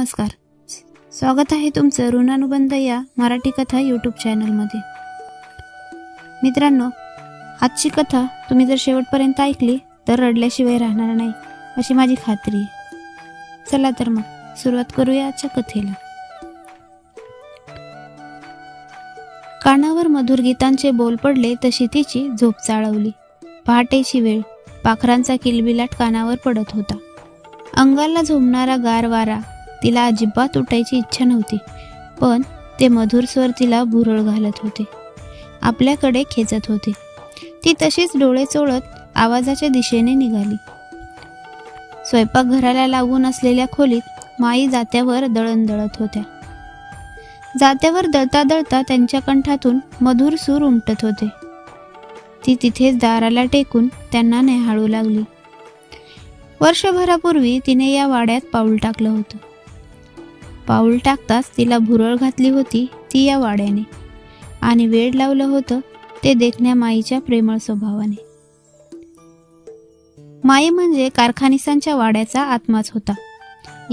नमस्कार. स्वागत आहे तुमचं ऋणानुबंध या मराठी कथा यूट्यूब चॅनलमध्ये मित्रांनो आजची कथा तुम्ही जर शेवटपर्यंत ऐकली तर रडल्याशिवाय राहणार नाही अशी माझी खात्री आहे. चला तर मग सुरुवात करूया आजच्या कथेला. कानावर मधुर गीतांचे बोल पडले तशी तिची झोप चाळवली. पहाटेची वेळ पाखरांचा किलबिलाट कानावर पडत होता. अंगाला झोमणारा गार वारा तिला अजिबात उठायची इच्छा नव्हती पण ते मधुर स्वर तिला भुरळ घालत होते. आपल्याकडे खेचत होते. ती तशीच डोळे चोळत आवाजाच्या दिशेने निघाली. स्वयंपाकघराला लागून असलेल्या खोलीत माई जात्यावर दळण दळत होत्या. जात्यावर दळता दळता त्यांच्या कंठातून मधुर सूर उमटत होते. ती तिथेच दाराला टेकून त्यांना नेहाळू लागली. वर्षभरापूर्वी तिने या वाड्यात पाऊल टाकलं होतं. पाऊल टाकताच तिला भुरळ घातली होती ती या वाड्याने. आणि वेड लावलं होतं ते देखण्या माईच्या प्रेमळ स्वभावाने. माई म्हणजे कारखानिसांच्या वाड्याचा आत्माच होता.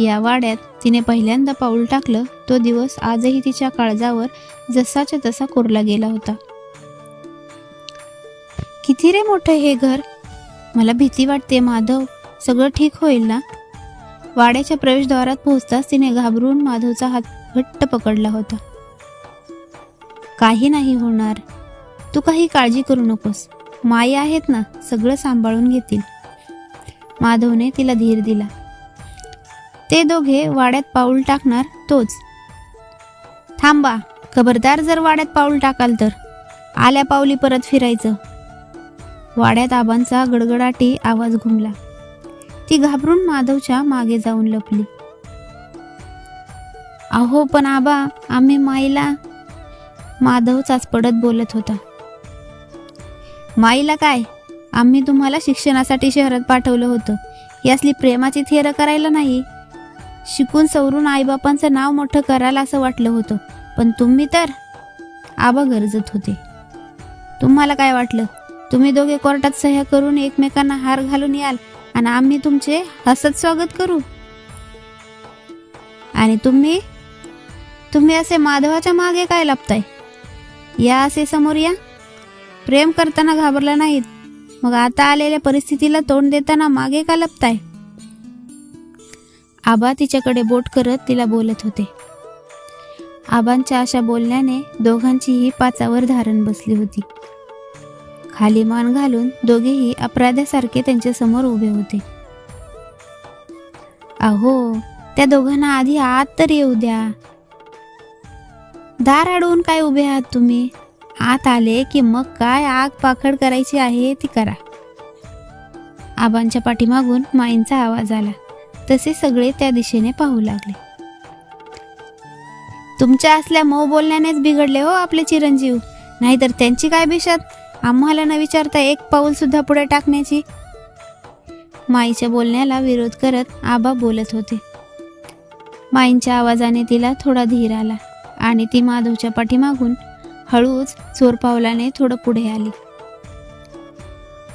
या वाड्यात तिने पहिल्यांदा पाऊल टाकलं तो दिवस आजही तिच्या काळजावर जसाच्या तसा कोरला गेला होता. किती रे मोठं हे घर? मला भीती वाटते माधव. सगळं ठीक होईल ना? वाड्याच्या प्रवेशद्वारात पोहोचताच तिने घाबरून माधवचा हात घट्ट पकडला होता. काही नाही होणार. तू काही काळजी करू नकोस. माई आहेत ना सगळं सांभाळून घेतील. माधवने तिला धीर दिला. ते दोघे वाड्यात पाऊल टाकणार तोच. थांबा खबरदार जर वाड्यात पाऊल टाकाल तर. आल्या पावली परत फिरायचं. वाड्यात आबांचा गडगडाटी आवाज घुमला. ती घाबरून माधवच्या मागे जाऊन लपली. अहो पण आबा आम्ही माईला माधव चाचपडत बोलत होता. माईला काय? आम्ही तुम्हाला शिक्षणासाठी शहरात पाठवलं होतं. यासली प्रेमाची थेरं करायला नाही. शिकून सवरून आईबापांचं नाव मोठं करायला असं वाटलं होतं. पण तुम्ही तर आबा गरजत होते. तुम्हाला काय वाटलं? तुम्ही दोघे कोर्टात सह्या करून एकमेकांना हार घालून याल आणि आम्ही तुमचे हसत स्वागत करू. आणि तुम्ही तुम्ही असे माधवाच्या मागे काय लपताय? या असे समोर या. प्रेम करताना घाबरला नाहीत. मग आता आलेल्या परिस्थितीला तोंड देताना मागे का लपताय? आबा तिच्याकडे बोट करत तिला बोलत होते. आबांच्या अशा बोलण्याने दोघांचीही पाचावर धारण बसली होती. खाली मान घालून दोघेही अपराध्यासारखे त्यांच्यासमोर उभे होते. अहो त्या दोघांना आधी आत तर येऊ द्या. दार अडवून काय उभे आहात तुम्ही? आत आले की मग काय आग पाखड करायची आहे ती करा. आबांच्या पाठीमागून माईंचा आवाज आला. तसे सगळे त्या दिशेने पाहू लागले. तुमच्या असल्या मऊ बोलण्यानेच बिघडले हो आपले चिरंजीव. नाहीतर त्यांची काय बिशात? आम्हाला न विचारता एक पाऊल सुद्धा पुढे टाकण्याची माईच्या बोलण्याला विरोध करत आबा बोलत होते. माईंच्या आवाजाने तिला थोडा धीर आला आणि ती माधवच्या पाठीमागून हळूच चोरपावलाने थोडं पुढे आली.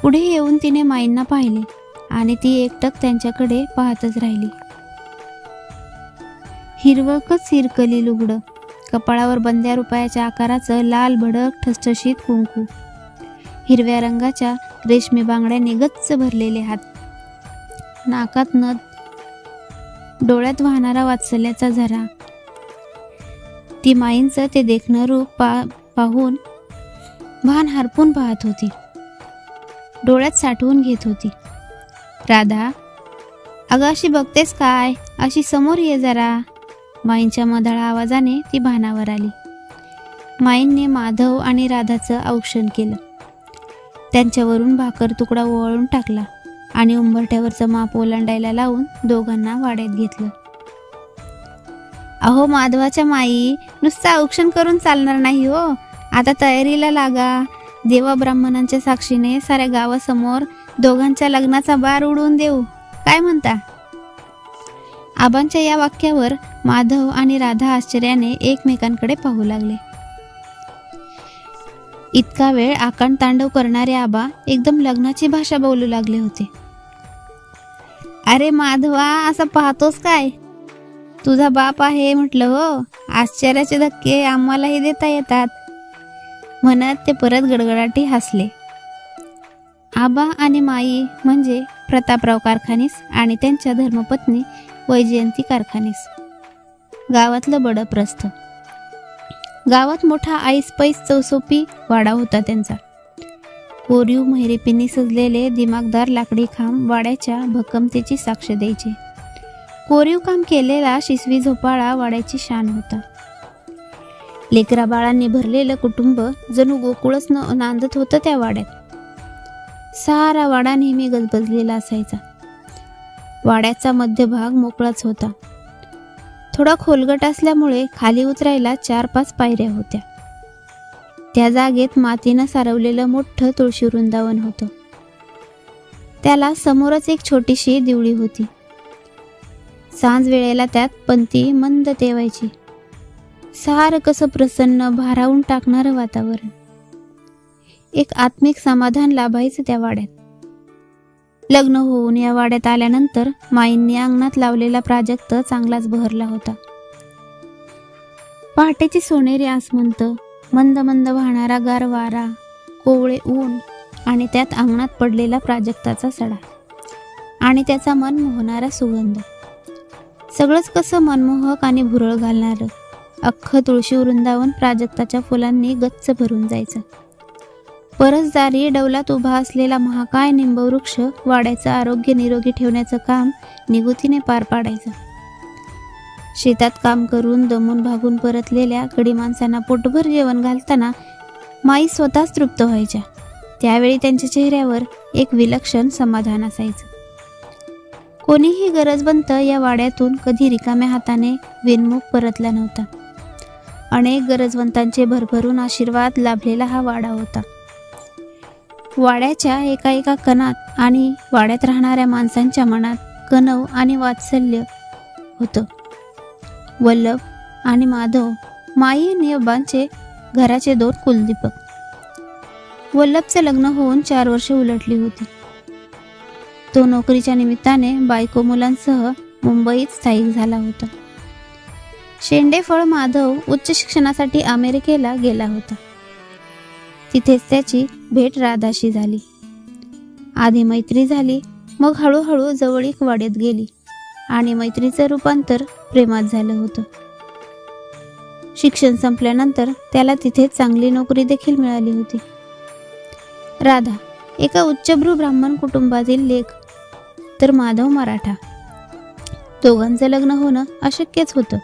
पुढे येऊन तिने माईंना पाहिले आणि ती एकटक त्यांच्याकडे पाहतच राहिली. हिरवकच हिरकली लुगडं कपाळावर बंद्या रुपयाच्या आकाराचं लाल भडक ठसठशीत कुंकू हिरव्या रंगाच्या रेशमी बांगड्याने गच्च भरलेले हात. नाकात नद डोळ्यात वाहणारा वात्सल्याचा झरा. ती माईंचं ते देखणं रूप पा पाहून भान हरपून पाहत होती. डोळ्यात साठवून घेत होती. राधा अगं अशी बघतेस काय? अशी समोर ये जरा. माईंच्या मधाळा आवाजाने ती भानावर आली. माईंनी माधव आणि राधाचं औक्षण केलं. त्यांच्यावरून भाकर तुकडा ओवाळून टाकला आणि उंबरठ्यावरचं माप ओलांडायला लावून दोघांना वाड्यात घेतलं. अहो माधवाच्या माई नुसतं औक्षण करून चालणार नाही हो. आता तयारीला लागा. देवा ब्राह्मणांच्या साक्षीने साऱ्या गावासमोर दोघांच्या लग्नाचा बार उडवून देऊ. काय म्हणता? आबांच्या या वाक्यावर माधव आणि राधा आश्चर्याने एकमेकांकडे पाहू लागले. इतका वेळ आकांड तांडव करणारे आबा एकदम लग्नाची भाषा बोलू लागले होते. अरे माधवा असं पाहतोस काय? तुझा बाप आहे म्हटलं हो. आश्चर्याचे धक्के आम्हालाही देता येतात. म्हणत ते परत गडगडाटी हसले. आबा आणि माई म्हणजे प्रतापराव कारखानीस आणि त्यांच्या धर्मपत्नी वैजयंती कारखानीस. गावातलं बडप्रस्थ. गावात मोठा आईस पैस चौसोपी वाडा होता त्यांचा. कोरीव महिरेपींनी सजलेले दिमागदार लाकडी खांब वाड्याच्या भक्कमतेची साक्ष द्यायचे. कोरीव काम केलेला शिसवी झोपाळा वाड्याची शान होता. लेकरा बाळांनी भरलेलं कुटुंब जणू गोकुळच न नांदत होतं त्या वाड्यात. सारा वाडा नेहमी गजबजलेला असायचा. वाड्याचा मध्यभाग मोकळाच होता. थोडा खोलगट असल्यामुळे खाली उतरायला चार पाच पायऱ्या होत्या. त्या जागेत मातीनं सारवलेलं मोठं तुळशी वृंदावन होतं. त्याला समोरच एक छोटीशी दिवळी होती. सांज वेळेला त्यात पंती मंद तेवायची. सारं कसं प्रसन्न भारावून टाकणारं वातावरण. एक आत्मिक समाधान लाभायचं त्या वाड्यात. लग्न होऊन या वाड्यात आल्यानंतर माईंनी अंगणात लावलेला प्राजक्त चांगलाच बहरला होता. पहाटेची सोनेरी आसमंत मंद मंद वाहणारा गार वारा कोवळे ऊन आणि त्यात अंगणात पडलेला प्राजक्ताचा सडा आणि त्याचा मन मोहणारा सुगंध. सगळंच कसं मनमोहक आणि भुरळ घालणारं अख्खं तुळशी वृंदावन प्राजक्ताच्या फुलांनी गच्च भरून जायचं. परसदारी डौलात उभा असलेला महाकाय निंबवृक्ष वाड्याचं आरोग्य निरोगी ठेवण्याचं काम निगुतीने पार पाडायचं. शेतात काम करून दमून भागून परतलेल्या गडी माणसांना पोटभर जेवण घालताना माई स्वतःच तृप्त व्हायच्या. त्यावेळी त्यांच्या चेहऱ्यावर एक विलक्षण समाधान असायचं. कोणीही गरजवंत या वाड्यातून कधी रिकाम्या हाताने विनमुख परतला नव्हता. अनेक गरजवंतांचे भरभरून आशीर्वाद लाभलेला हा वाडा होता. वाड्याच्या एका एका कणात आणि वाड्यात राहणाऱ्या माणसांच्या मनात कणव आणि वात्सल्य होतं. वल्लभ आणि माधव माई नियबांचे घराचे दोन कुलदीपक. वल्लभचं लग्न होऊन चार वर्ष उलटली होती. तो नोकरीच्या निमित्ताने बायको मुलांसह मुंबईत स्थायिक झाला होता. शेंडेफळ माधव उच्च शिक्षणासाठी अमेरिकेला गेला होता. तिथेच त्याची भेट राधाशी झाली. आधी मैत्री झाली मग हळूहळू जवळीक वाढत गेली आणि मैत्रीचं रूपांतर प्रेमात झालं होतं. शिक्षण संपल्यानंतर त्याला तिथे चांगली नोकरी देखील मिळाली होती. राधा एका उच्चभ्रू ब्राह्मण कुटुंबातील लेख तर माधव मराठा. दोघांचं लग्न होणं अशक्यच होतं.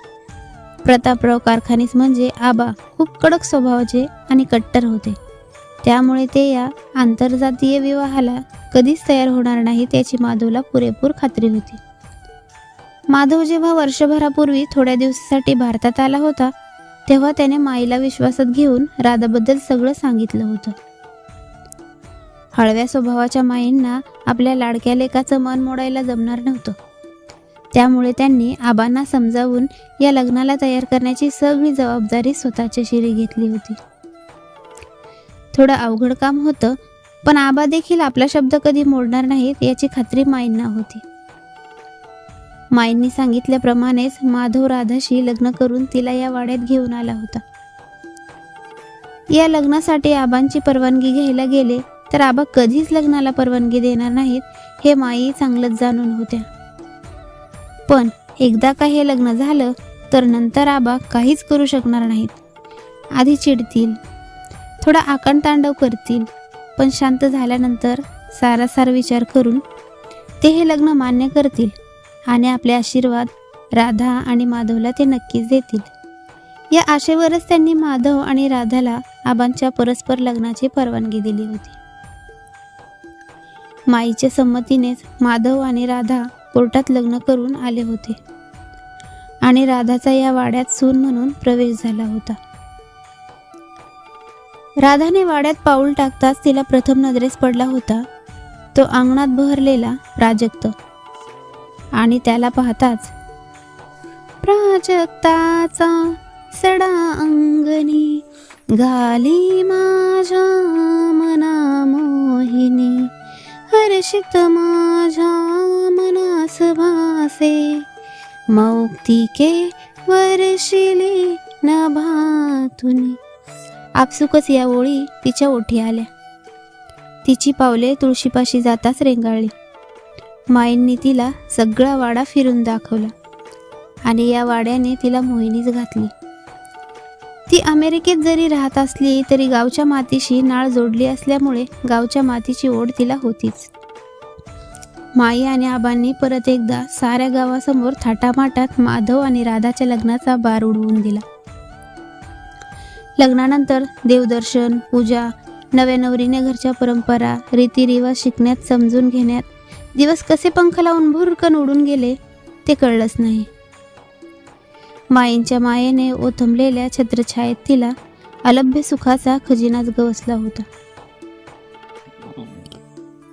प्रतापराव कारखानीस म्हणजे आबा खूप कडक स्वभावाचे आणि कट्टर होते. त्यामुळे ते या आंतरजातीय विवाहाला कधीच तयार होणार नाही त्याची माधवला पुरेपूर खात्री होती. माधव जेव्हा वर्षभरापूर्वी थोड्या दिवसासाठी भारतात आला होता तेव्हा त्याने माईला विश्वासात घेऊन राधाबद्दल सगळं सांगितलं होतं. हळव्या स्वभावाच्या माईंना आपल्या लाडक्या लेकाचं मन मोडायला जमणार नव्हतं. त्यामुळे त्यांनी आबांना समजावून या लग्नाला तयार करण्याची सगळी जबाबदारी स्वतःच्या शिरी घेतली होती. थोडं अवघड काम होतं पण आबा देखील आपला शब्द कधी मोडणार नाहीत याची खात्री माईंना होती. माईंनी सांगितल्याप्रमाणेच माधव राधाशी लग्न करून तिला या वाड्यात घेऊन आला होता. या लग्नासाठी आबांची परवानगी घ्यायला गेले तर आबा कधीच लग्नाला परवानगी देणार नाहीत हे माई चांगलंच जाणून होत्या. पण एकदा का हे लग्न झालं तर नंतर आबा काहीच करू शकणार नाहीत. आधी चिडतील थोडा आकणतांडव करतील. पण शांत झाल्यानंतर सारासार विचार करून ते हे लग्न मान्य करतील आणि आपले आशीर्वाद राधा आणि माधवला ते नक्कीच देतील. या आशेवरच त्यांनी माधव आणि राधाला आबांच्या परस्पर लग्नाची परवानगी दिली होती. माईच्या संमतीनेच माधव आणि राधा कोर्टात लग्न करून आले होते. आणि राधाचा या वाड्यात सून म्हणून प्रवेश झाला होता. राधाने वाड्यात पाऊल टाकताच तिला प्रथम नजरेस पडला होता. तो अंगणात बहरलेला प्राजक्त आणि त्याला पाहताच प्राजक्ताचा सडा अंगणी घाली माझ्या मना मोहिनी हर्षित माझ्या मनास भासे. मौक्तिके वर्षिली नभातुनी. आपसुकच या ओळी तिच्या ओठी आल्या. तिची पावले तुळशीपाशी जाताच रेंगाळली. माईंनी तिला सगळा वाडा फिरून दाखवला आणि या वाड्याने तिला मोहिनीच घातली. ती अमेरिकेत जरी राहत असली तरी गावच्या मातीशी नाळ जोडली असल्यामुळे गावच्या मातीची ओढ तिला होतीच. माई आणि आबांनी परत एकदा साऱ्या गावासमोर थाटामाटात माधव आणि राधाच्या लग्नाचा बार उडवून दिला. लग्नानंतर देवदर्शन पूजा नव्या नवरीने घरच्या परंपरा रीतिरिवाज शिकण्यात समजून घेण्यात दिवस कसे पंख लावून भुरकन उडून गेले ते कळलंच नाही. माईंच्या मायेने ओथंबलेल्या छत्रछायेत तिला अलभ्य सुखाचा खजिनाच गवसला होता.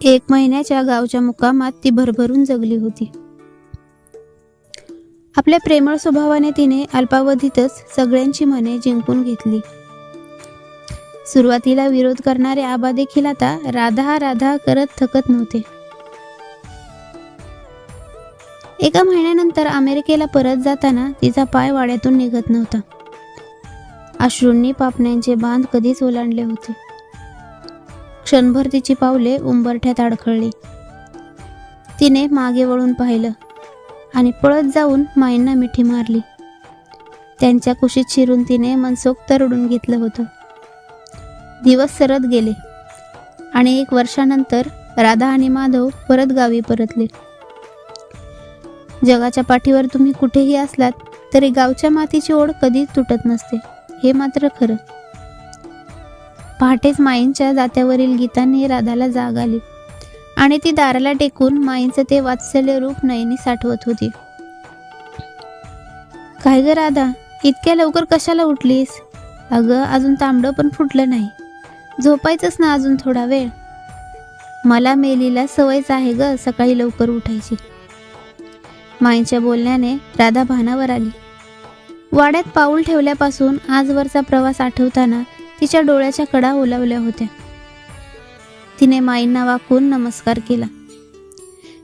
एक महिन्याच्या गावच्या मुकामात ती भरभरून जगली होती. आपल्या प्रेमळ स्वभावाने तिने अल्पावधीतच सगळ्यांची मने जिंकून घेतली. सुरुवातीला विरोध करणारे आबा देखील आता राधा राधा करत थकत नव्हते. एका महिन्यानंतर अमेरिकेला परत जाताना तिचा पाय वाड्यातून निघत नव्हता. अश्रूंनी पापण्यांचे बांध कधीच ओलांडले होते. क्षणभर तिची पावले उंबरठ्यात अडखळली. तिने मागे वळून पाहिलं. आणि पळत जाऊन माईंना मिठी मारली. त्यांच्या कुशीत शिरून तिने मनसोक्त रडून घेतलं होतं. दिवस सरत गेले. आणि एक वर्षानंतर राधा आणि माधव परत गावी परतले. जगाच्या पाठीवर तुम्ही कुठेही असलात तरी गावच्या मातीची ओढ कधीच तुटत नसते. हे मात्र खरं. पहाटेच माईंच्या जात्यावरील गीताने राधाला जाग आली. आणि ती दाराला टेकून माईंचं ते वात्सल्य रूप नयनी साठवत होती. काय ग राधा इतक्या लवकर कशाला उठलीस? अगं अजून तांबडं पण फुटलं नाही. झोपायचंच ना अजून थोडा वेळ. मला मेलीला सवयच आहे ग सकाळी लवकर उठायची. माईंच्या बोलण्याने राधा भानावर आली. वाड्यात पाऊल ठेवल्यापासून आजवरचा प्रवास आठवताना तिच्या डोळ्याच्या कडा ओलावल्या होत्या. तिने माईंना वाकून नमस्कार केला.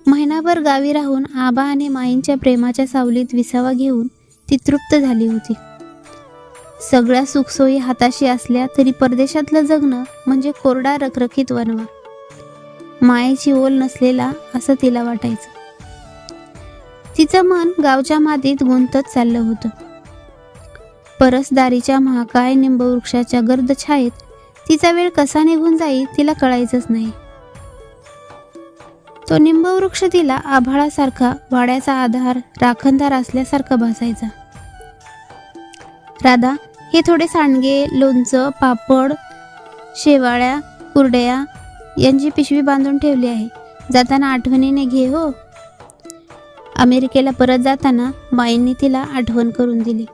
महिनाभर गावी राहून आबा आणि माईंच्या प्रेमाच्या सावलीत विसावा घेऊन ती तृप्त झाली होती. सगळ्या सुखसोयी हाताशी असल्या तरी परदेशातलं जगणं म्हणजे कोरडा रखरखीत वनवा मायेची ओल नसलेला असं तिला वाटायचं. तिचं मन गावच्या मातीत गुंतत चाललं होतं. परसदारीच्या महाकाय निंबवृक्षाच्या गर्द छायेत तिचा वेळ कसा निघून जाईल तिला कळायचंच नाही. तो निंबवृक्ष तिला आभाळासारखा वाड्याचा आधार राखणदार असल्यासारखा भासायचा. राधा हे थोडे सांडगे लोणचं पापड शेवाळ्या कुरड्या यांची पिशवी बांधून ठेवली आहे. जाताना आठवणीने घे हो. अमेरिकेला परत जाताना माईंनी तिला आठवण करून दिली.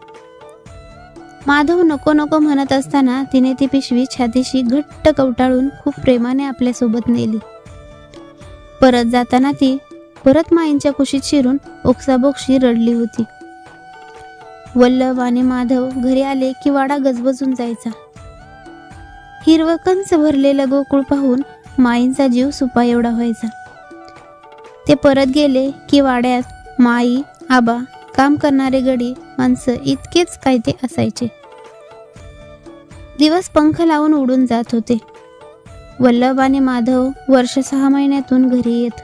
माधव नको नको म्हणत असताना तिने ती पिशवी छातीशी घट्ट कवटाळून खूप प्रेमाने आपल्यासोबत नेली. परत जाताना ती परत माईंच्या कुशीत शिरून ओक्साबोक्षी रडली होती. वल्लभ आणि माधव घरी आले की वाडा गजबजून जायचा. हिरवकंच भरलेलं गोकुळ पाहून माईंचा जीव सुपा एवढा व्हायचा. ते परत गेले की वाड्यात माई आबा काम करणारे गडी माणसं इतकेच काय ते असायचे. दिवस पंख लावून उडून जात होते. वल्लभ आणि माधव वर्ष सहा महिन्यातून घरी येत.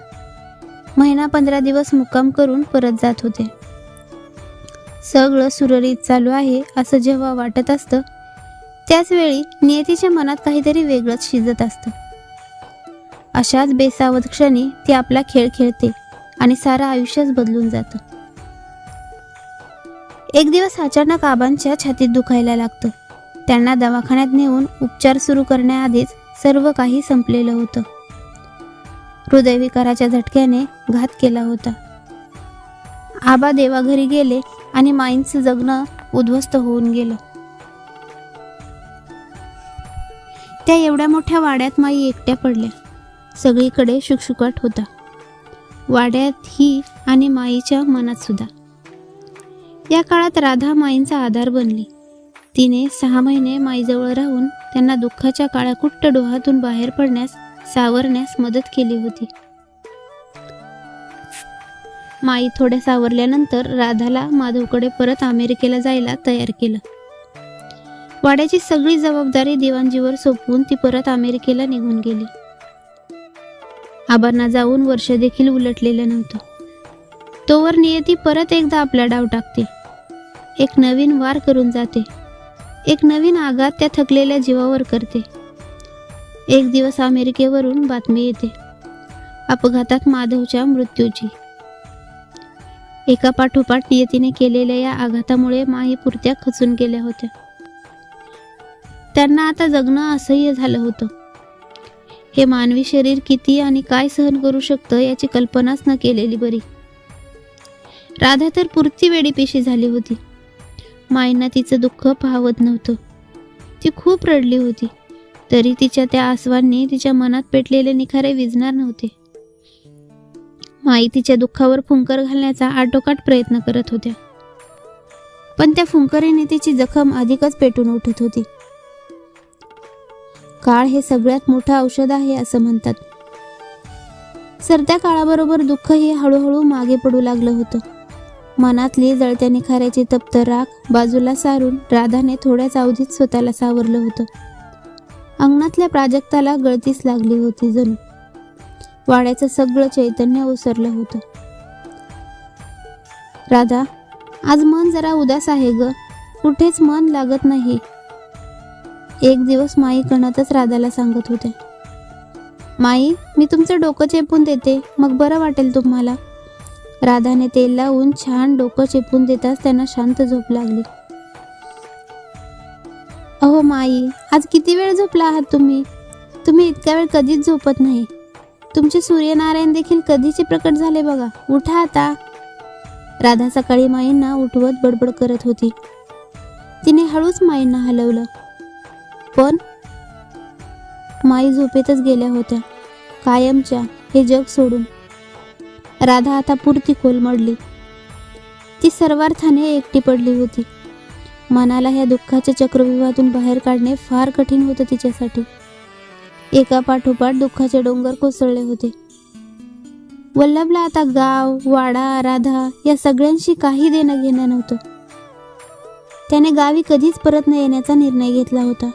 महिना पंधरा दिवस मुक्काम करून परत जात होते. सगळं सुरळीत चालू आहे असं जेव्हा वाटत असतं त्याचवेळी नियतीच्या मनात काहीतरी वेगळंच शिजत असतं. अशाच बेसावत क्षणी ती आपला खेळ खेळते आणि सारं आयुष्यच बदलून जातं. एक दिवस अचानक आबांच्या छातीत दुखायला लागतं. त्यांना दवाखान्यात नेऊन उपचार सुरू करण्याआधीच सर्व काही संपलेलं होतं. हृदयविकाराच्या झटक्याने घात केला होता. आबा देवाघरी गेले आणि माईंचं जगणं उद्ध्वस्त होऊन गेलं. त्या एवढ्या मोठ्या वाड्यात माई एकट्या पडल्या. सगळीकडे शुकशुकाट होता. वाड्यात ही आणि माईच्या मनात सुद्धा. या काळात राधा माईंचा आधार बनली. तिने सहा महिने माईजवळ राहून त्यांना दुःखाच्या काळाकुट्ट डोहातून बाहेर पडण्यास सावरण्यास मदत केली होती. माई थोड्या सावरल्यानंतर राधाला माधवकडे परत अमेरिकेला जायला तयार केलं. वाड्याची सगळी जबाबदारी दिवाणजीवर सोपवून ती परत अमेरिकेला निघून गेली. आबांना जाऊन वर्ष देखील उलटलेलं नव्हतं. तोवर नियती परत एकदा आपला डाव टाकते. एक नवीन वार करून जाते. एक नवीन आघात त्या थकलेल्या जीवावर करते. एक दिवस अमेरिकेवरून बातमी येते. अपघातात माधवच्या मृत्यूची. एका पाठोपाठ नियतीने केलेल्या या आघातामुळे माही पुरत्या खचून गेल्या होत्या. त्यांना आता जगणं असह्य झालं होतं. हे मानवी शरीर किती आणि काय सहन करू शकतं याची कल्पनाच न केलेली बरी. राधा तर पुरती वेडीपेशी झाली होती. माईंना तिचं दुःख पाहवत नव्हतं. ती खूप रडली होती. तरी तिच्या त्या आसवांनी तिच्या मनात पेटलेले निखारे विजणार नव्हते. माई तिच्या दुःखावर फुंकर घालण्याचा आटोकाट प्रयत्न करत होत्या. पण त्या फुंकरीने तिची जखम अधिकच पेटून उठत होती. काळ हे सगळ्यात मोठं औषध आहे असं म्हणतात. सरत्या काळाबरोबर दुःख हे हळूहळू मागे पडू लागलं होतं. मनातली जळत्या निखाऱ्याची तप्त राख बाजूला सारून राधाने थोड्याच अवधीत स्वतःला सावरलं होतं. अंगणातल्या प्राजक्ताला गळतीच लागली होती जणू. वाड्याचं सगळं चैतन्य ओसरलं होतं. राधा आज मन जरा उदास आहे ग. कुठेच मन लागत नाही. एक दिवस माई कणतच राधाला सांगत होते माई मी तुमचं डोकं चेपून देते. मग बरं वाटेल तुम्हाला. राधाने तेल लावून छान डोकं चेपून देताच त्यांना शांत झोप लागली. अहो माई आज किती वेळ झोपला आहात तुम्ही? तुम्ही इतक्या वेळ कधीच झोपत नाही. तुमचे सूर्यनारायण देखील कधीचे प्रकट झाले बघा. उठा आता. राधा सकाळी माईंना उठवत बडबड करत होती. तिने हळूच माईंना हलवलं. पण माई झोपेतच गेल्या होत्या. कायमच्या हे जग सोडून. राधा आता पुरती कोलमडली ती सर्वार्थाने एकटी पडली होती. मनाला ह्या दुःखाच्या चक्रव्यूहातून बाहेर काढणे फार कठीण होतं तिच्यासाठी. एका पाठोपाठ दुःखाचे डोंगर कोसळले होते. वल्लभला आता गाव वाडा राधा या सगळ्यांशी काही देणं घेणं नव्हतं. त्याने गावी कधीच परत न येण्याचा निर्णय घेतला होता.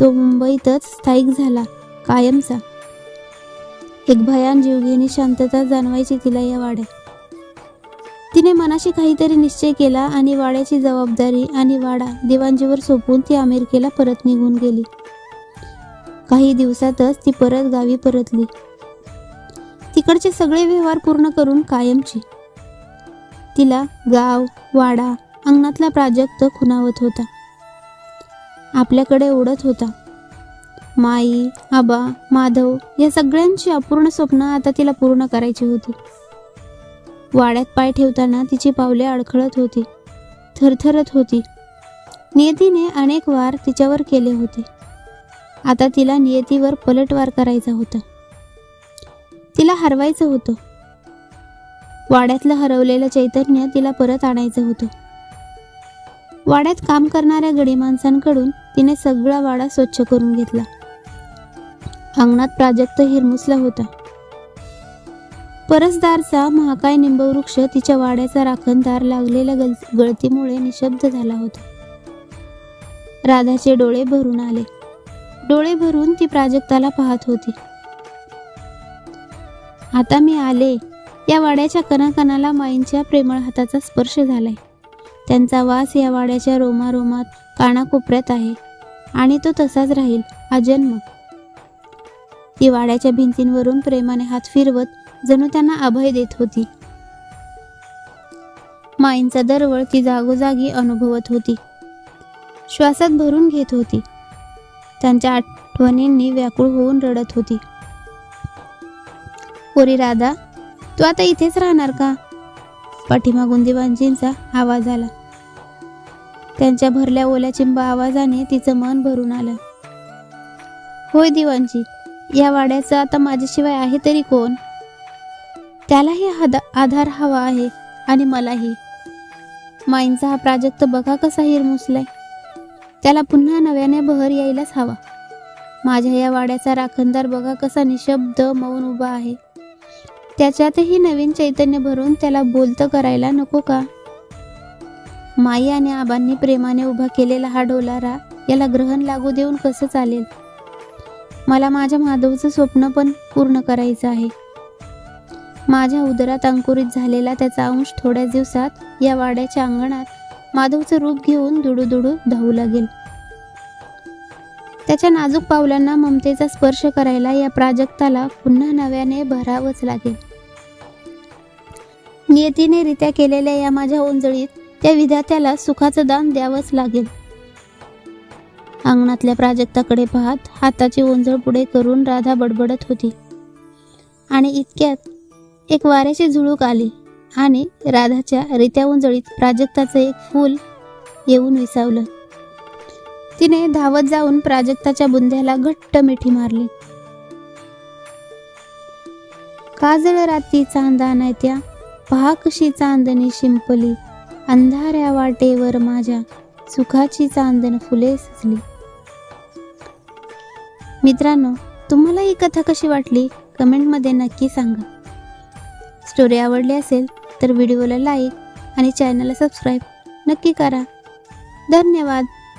तो मुंबईतच स्थायिक झाला कायमचा. एक भयान जीवघेणी शांतता जाणवायची तिला या वाड्यात. तिने मनाशी काहीतरी निश्चय केला आणि वाड्याची जबाबदारी आणि वाडा देवांजीवर सोपून ती अमेरिकेला परत निघून गेली. काही दिवसातच ती परत गावी परतली. तिकडचे सगळे व्यवहार पूर्ण करून कायमची. तिला गाव वाडा अंगणातला प्राजक्त खुणावत होता. आपल्याकडे ओढत होता. माई आबा माधव या सगळ्यांची अपूर्ण स्वप्न आता तिला पूर्ण करायची होती. वाड्यात पाय ठेवताना तिची पावले अडखळत होती. थरथरत होती. नियतीने अनेक वार तिच्यावर केले होते. आता तिला नियतीवर पलटवार करायचा होता. तिला हरवायचं होतं. वाड्यातलं हरवलेलं चैतन्य तिला परत आणायचं होतं. वाड्यात काम करणाऱ्या गडी माणसांकडून तिने सगळा वाडा स्वच्छ करून घेतला. अंगणात प्राजक्त हिरमुसला होता. परसदारचा महाकाय निंबवृक्ष तिच्या वाड्याचा राखणदार लागलेल्या गल गळतीमुळे निशब्द झाला होता. राधाचे डोळे भरून आले. डोळे भरून ती प्राजक्ताला पाहत होती. आता मी आले. या वाड्याच्या कणाकणाला माईंच्या प्रेमळ हाताचा स्पर्श झालाय. त्यांचा वास या वाड्याच्या रोमारोमात कानाकोपऱ्यात आहे. आणि तो तसाच राहील. अजन्म. ती वाड्याच्या भिंतींवरून प्रेमाने हात फिरवत जणू त्यांना अभय देत होती. माईंचा दरवळ ती जागोजागी अनुभवत होती. श्वासात भरून घेत होती. त्यांच्या आठवणींनी व्याकुळ होऊन रडत होती. पोरी राधा तू आता इथेच राहणार का? पाठीमागून दिवाणजींचा आवाज आला. त्यांच्या भरल्या ओल्या चिंबा आवाजाने तिचं मन भरून आलं. होय दिवाणजी या वाड्याचं आता माझ्याशिवाय आहे तरी कोण? त्यालाही हादा आधार हवा आहे आणि मलाही. माईंचा हा प्राजक्त बघा कसा हिरमुसलाय. त्याला पुन्हा नव्याने बहर यायलाच हवा. माझ्या या वाड्याचा राखणदार बघा कसा निशब्द मौन उभा आहे. त्याच्यातही नवीन चैतन्य भरून त्याला बोलतं करायला नको का? माई आणि आबांनी प्रेमाने उभा केलेला हा डोलारा याला ग्रहण लागू देऊन कसं चालेल? मला माझ्या माधवचं स्वप्न पण पूर्ण करायचं आहे. माझ्या उदरात अंकुरित झालेला त्याचा अंश थोड्याच दिवसात या वाड्याच्या अंगणात माधवचं रूप घेऊन दुडू धावू लागेल. त्याच्या नाजूक पावलांना ममतेचा स्पर्श करायला या प्राजक्ताला पुन्हा नव्याने भरावंच लागेल. नियतीने रित्या केलेल्या या माझ्या ओंजळीत त्या विधात्याला सुखाचं दान द्यावंच लागेल. अंगणातल्या प्राजक्ताकडे पाहत हाताची ओंजळ पुढे करून राधा बडबडत होती. आणि इतक्यात एक वाऱ्याची झुळूक आली आणि राधाच्या रित्या उंजळीत प्राजक्ताचं एक फूल येऊन विसावलं. तिने धावत जाऊन प्राजक्ताच्या बुंध्याला घट्ट मिठी मारली. काजळ राती चांदा नाही त्या पहा कशी चांदणी शिंपली अंधाऱ्या वाटेवर माझ्या सुखाची चांदण फुले सजली. मित्रांनो तुम्हाला ही कथा कशी वाटली? कमेंटमध्ये नक्की सांगा. स्टोरी आवडली असेल तर व्हिडिओला लाईक आणि चॅनलला सबस्क्राईब नक्की करा. धन्यवाद.